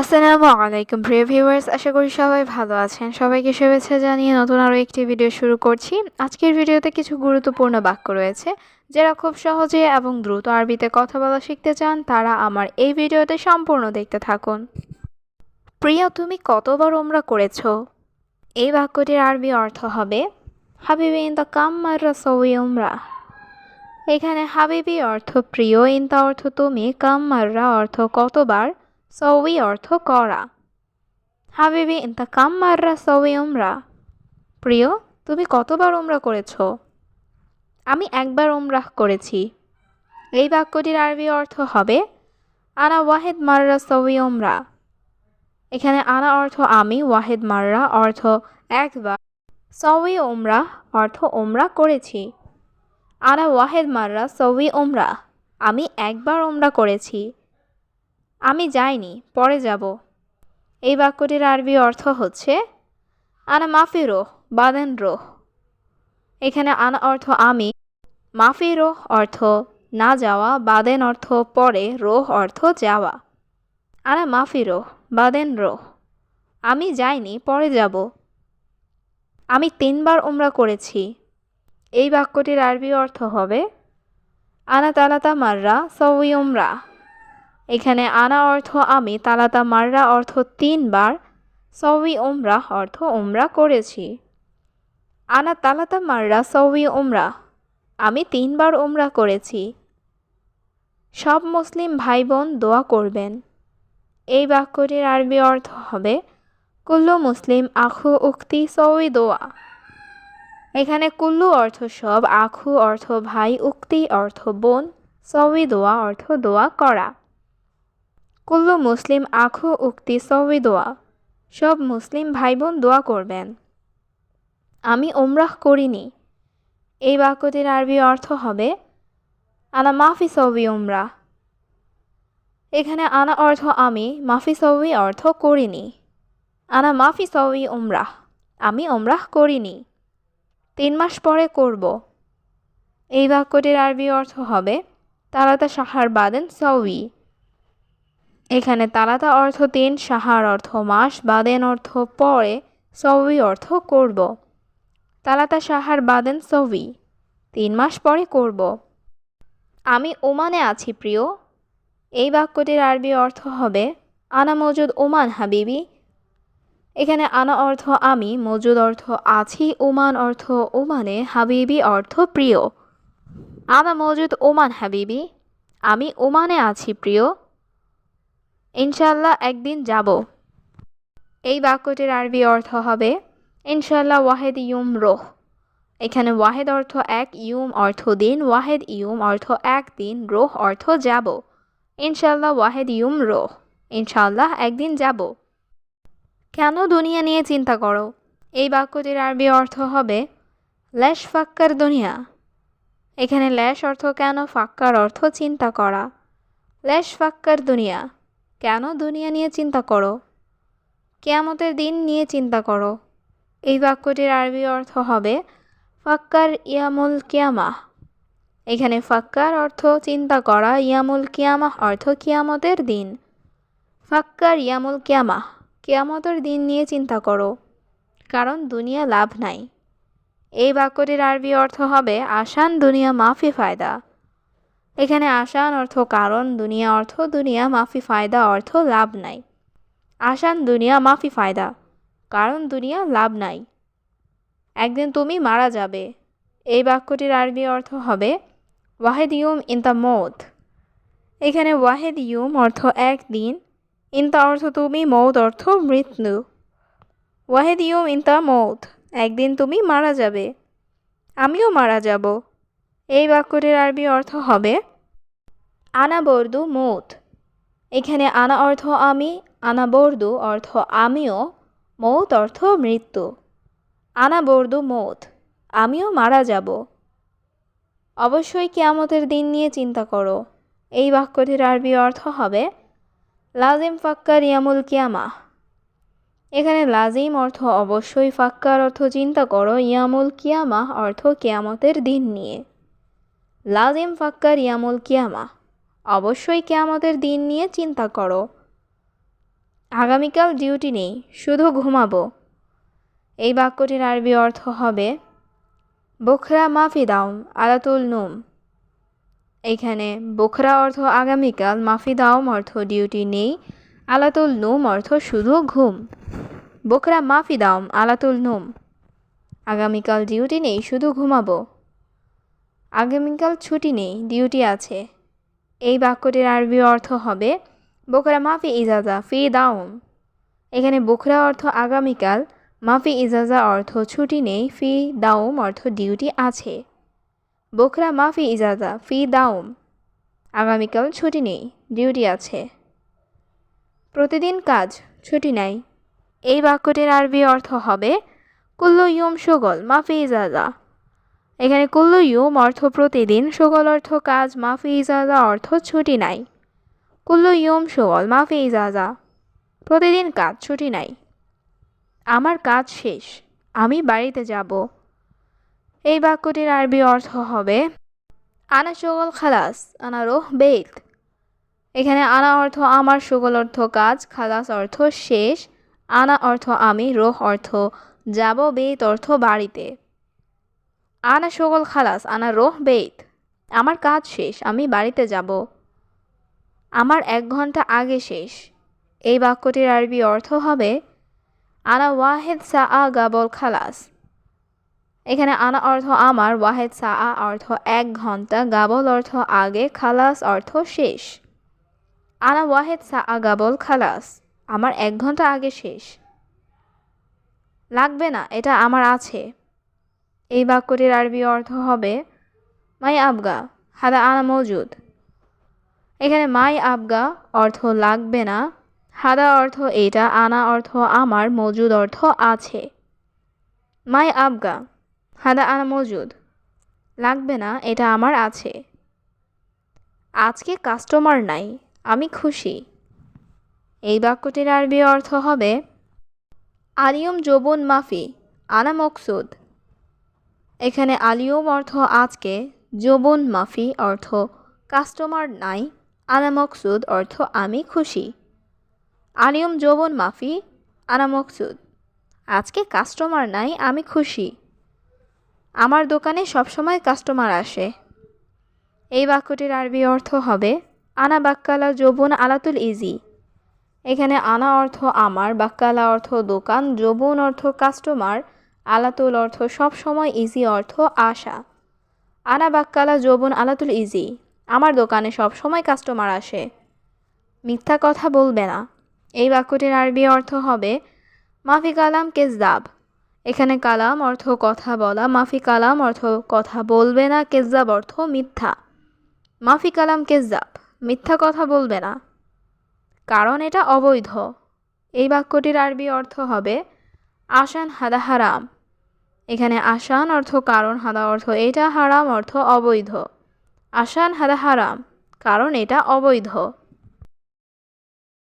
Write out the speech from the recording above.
আসসালামু আলাইকুম, প্রিয় ভিউয়ার্স। আশা করি সবাই ভালো আছেন। সবাইকে শুভেচ্ছা জানিয়ে নতুন আরও একটি ভিডিও শুরু করছি। আজকের ভিডিওতে কিছু গুরুত্বপূর্ণ বাক্য রয়েছে, যারা খুব সহজে এবং দ্রুত আরবিতে কথা বলা শিখতে চান, তারা আমার এই ভিডিওতে সম্পূর্ণ দেখতে থাকুন। প্রিয়া, তুমি কতবার ওমরা করেছ? এই বাক্যটির আরবি অর্থ হবে, হাবিবি ইন দ্য কাম মাররা সৌই ওমরা এখানে হাবিবি অর্থ প্রিয় ইন ইন্তা অর্থ তুমি কাম মাররা অর্থ কতবার সৌই অর্থ করা হাবিবি ইন্তা কাম মাররা সৌই উমরা প্রিয় তুমি কতবার উমরা করেছ? আমি একবার উমরাহ করেছি। এই বাক্যটির আরবি অর্থ হবে, আনা ওয়াহেদ মাররা সৌই উমরা এখানে আনা অর্থ আমি ওয়াহেদ মাররা অর্থ একবার সৌই উমরা অর্থ ওমরা করেছি। আনা ওয়াহেদ মাররা সৌই উমরা আমি একবার উমরা করেছি। আমি যাইনি, পরে যাব। এই বাক্যটির আরবি অর্থ হচ্ছে, আনা মাফি রোহ বাদেন রোহ। এখানে আনা অর্থ আমি মাফি রোহ অর্থ না যাওয়া বাদেন অর্থ পরে রোহ অর্থ যাওয়া আনা মাফি রোহ বাদেন রোহ। আমি যাইনি, পরে যাব। আমি তিনবার উমরা করেছি। এই বাক্যটির আরবি অর্থ হবে, আনা তালাতা মাররা সউই উমরা। এখানে আনা অর্থ আমি তালাতা মাররা অর্থ তিনবার সউই ওমরা অর্থ ওমরা করেছি। আনা তালাতা মাররা সউই ওমরা আমি তিনবার ওমরা করেছি। সব মুসলিম ভাই বোন দোয়া করবেন। এই বাক্যটির আরবি অর্থ হবে, কুল্লু মুসলিম আখু উক্তি সউই দোয়া। এখানে কুল্লু অর্থ সব, আখু অর্থ ভাই, উক্তি অর্থ বোন সউই দোয়া অর্থ দোয়া করা। কুল্লু মুসলিম আখু উক্তি সবই দোয়া। সব মুসলিম ভাই বোন দোয়া করবেন। আমি ওমরাহ করিনি। এই বাক্যটির আরবি অর্থ হবে, আনা মাফি সবই ওমরা এখানে আনা অর্থ আমি, মাফি সবই অর্থ করিনি। আনা মাফি সবই ওমরাহ আমি ওমরাহ করিনি। তিন মাস পরে করব। এই বাক্যটির আরবি অর্থ হবে তারা তা সাহার বাদেন সউই এখানে তালাতা অর্থ তিন, সাহার অর্থ মাস, বাদেন অর্থ পরে সবই অর্থ করব। তালাতা, সাহার, বাদেন সবই তিন মাস পরে করব। আমি ওমানে আছি, প্রিয়। এই বাক্যটির আরবি অর্থ হবে, আনা মজুদ ওমান, হাবিবি। এখানে আনা অর্থ আমি, মজুদ অর্থ আছি, ওমান অর্থ ওমানে, হাবিবি অর্থ প্রিয়। আনা মজুদ ওমান, হাবিবি। আমি ওমানে আছি, প্রিয়। ইনশাল্লাহ একদিন যাব। এই বাক্যটির আরবি অর্থ হবে ইনশাল্লাহ ওয়াহেদ ইউম রোহ। এখানে ওয়াহেদ অর্থ এক, ইউম অর্থ দিন। ওয়াহেদ ইউম অর্থ এক, দিন। রোহ অর্থ যাব। ইনশাল্লাহ ওয়াহেদ ইউম রোহ। ইনশাল্লাহ একদিন যাব। কেন দুনিয়া নিয়ে চিন্তা করো? এই বাক্যটির আরবি অর্থ হবে ল্যাশ ফাক্কার দুনিয়া। এখানে ল্যাশ অর্থ কেন? ফাক্কার অর্থ চিন্তা করা। ল্যাশ ফাক্কার দুনিয়া। কেন দুনিয়া নিয়ে চিন্তা করো? কেয়ামতের দিন নিয়ে চিন্তা করো। এই বাক্যটির আরবি অর্থ হবে ফাক্কার ইয়ামুল কিয়ামাহ। এখানে ফাক্কার অর্থ চিন্তা করা, ইয়ামুল কিয়ামাহ অর্থ কিয়ামতের দিন। ফাক্কার ইয়ামুল কিয়ামাহ, কিয়ামতের দিন নিয়ে চিন্তা করো, কারণ দুনিয়া লাভ নাই। এই বাক্যটির আরবি অর্থ হবে আসান দুনিয়া মাফি ফায়দা। এখানে আসান অর্থ কারণ, দুনিয়া অর্থ দুনিয়া, মাফি ফায়দা অর্থ লাভ নাই। আসান দুনিয়া, মাফি ফায়দা। কারণ, দুনিয়া, লাভ নাই। একদিন তুমি মারা যাবে। এই বাক্যটির আরবি অর্থ হবে ওয়াহেদ ইউম ইন দ্য মৌত। এখানে ওয়াহেদ ইউম অর্থ একদিন ইনতা অর্থ তুমি, মৌত অর্থ মৃত্যু। ওয়াহেদ ইউম ইন দ্য মৌত একদিন তুমি মারা যাবে। আমিও মারা যাব। এই বাক্যটির আরবি অর্থ হবে আনা বর্দু মৌত। এখানে আনা অর্থ আমি আনা বর্দু অর্থ আমিও, মৌত অর্থ মৃত্যু। আনা বর্দু মৌত, আমিও মারা যাব। অবশ্যই কেয়ামতের দিন নিয়ে চিন্তা করো। এই বাক্যটির আরবি অর্থ হবে, লাজিম ফাক্কার ইয়ামুল কিয়ামা। এখানে লাজিম অর্থ অবশ্যই ফাক্কার অর্থ চিন্তা করো, ইয়ামুল কিয়ামা অর্থ কেয়ামতের দিন নিয়ে। লাজিম ফাক্কার ইয়ামুল কিয়ামা। অবশ্যই কেয়ামতের দিন নিয়ে চিন্তা করো। আগামীকাল ডিউটি নেই, শুধু ঘুমাবো। এই বাক্যটির আরবি অর্থ হবে, বোখরা মাফি দাউম আলাতুল নুম। এখানে বোখরা অর্থ আগামীকাল, মাফি দাউম অর্থ ডিউটি নেই, আলাতুল নুম অর্থ শুধু ঘুম। বোখরা মাফি দাউম আলাতুল নুম। আগামীকাল ডিউটি নেই, শুধু ঘুমাবো। আগামীকাল ছুটি নেই, ডিউটি আছে। এই বাক্যটির আরবি অর্থ হবে বোখরা মাফি ইজাজা ফি দাউম এখানে বোখরা অর্থ আগামীকাল, মাফি ইজাজা অর্থ ছুটি নেই, ফি দাউম অর্থ ডিউটি আছে। বোখরা মাফি ইজাজা ফি দাউম আগামীকাল ছুটি নেই, ডিউটি আছে। প্রতিদিন কাজ, ছুটি নাই। এই বাক্যটির আরবি অর্থ হবে, কুল্লু ইয়ম সুগল মাফি ইজাজা। এখানে কুল্লু ইয়ুম অর্থ প্রতিদিন, সুগল অর্থ কাজ, মাফি ইজাজা অর্থ ছুটি নাই। কুল্লু সুগল, মাফি ইজাজা, প্রতিদিন কাজ, ছুটি নাই। আমার কাজ শেষ, আমি বাড়িতে যাব। এই বাক্যটির আরবি অর্থ হবে, আনা সুগল খালাস, আনা রোহ বেত এখানে আনা অর্থ আমার, সুগল অর্থ কাজ, খালাস অর্থ শেষ, আনা অর্থ আমি, রোহ অর্থ যাব বেত অর্থ বাড়িতে। আনা সুগল খালাস, আনা রোহ বেত আমার কাজ শেষ, আমি বাড়িতে যাব। আমার এক ঘণ্টা আগে শেষ। এই বাক্যটির আরবি অর্থ হবে, আনা ওয়াহেদ সা আ গাবল খালাস। এখানে আনা অর্থ আমার, ওয়াহেদ সা আ অর্থ এক ঘণ্টা, গাবল অর্থ আগে, খালাস অর্থ শেষ। আনা ওয়াহেদ সা আ গাবল খালাস, আমার এক ঘণ্টা আগে শেষ। লাগবে না, এটা আমার আছে। এই বাক্যটির আরবি অর্থ হবে, মাই আবগা, হাদা আনা মজুদ এখানে মাই আবগা অর্থ লাগবে না, হাদা অর্থ এটা আনা অর্থ আমার মজুদ অর্থ আছে। মাই আবগা, হাদা আনা মজুদ লাগবে না, এটা আমার আছে। আজকে কাস্টমার নাই, আমি খুশি। এই বাক্যটির আরবি অর্থ হবে আরিয়ম যৌবন মাফি, আনা মকসুদ। এখানে আলিয়ম অর্থ আজকে, যৌবন মাফি অর্থ কাস্টমার নাই আনা মকসুদ অর্থ আমি খুশি। আলিয়ম যৌবন মাফি আনা মকসুদ আজকে কাস্টমার নাই, আমি খুশি। আমার দোকানে সবসময় কাস্টমার আসে। এই বাক্যটির আরবি অর্থ হবে, আনা বাক্কালা যৌবন আলাতুল ইজি। এখানে আনা অর্থ আমার, বাক্কালা অর্থ দোকান, যৌবন অর্থ কাস্টমার আলাতুল অর্থ সব সময় ইজি অর্থ আশা। আনা বাক্কালা যৌবন আলাতুল ইজি আমার দোকানে সব সময় কাস্টমার আসে। মিথ্যা কথা বলবে না। এই বাক্যটির আরবি অর্থ হবে, মাফি কালাম কেজদাব এখানে কালাম অর্থ কথা বলা, মাফি কালাম অর্থ কথা বলবে না কেজদাব অর্থ মিথ্যা। মাফি কালাম কেজদাব মিথ্যা কথা বলবে না। কারণ এটা অবৈধ। এই বাক্যটির আরবি অর্থ হবে আসান হাদা হারাম। এখানে আসান অর্থ কারণ, হাদা অর্থ এটা, হারাম অর্থ অবৈধ। আসান হাদা হারাম, কারণ এটা অবৈধ।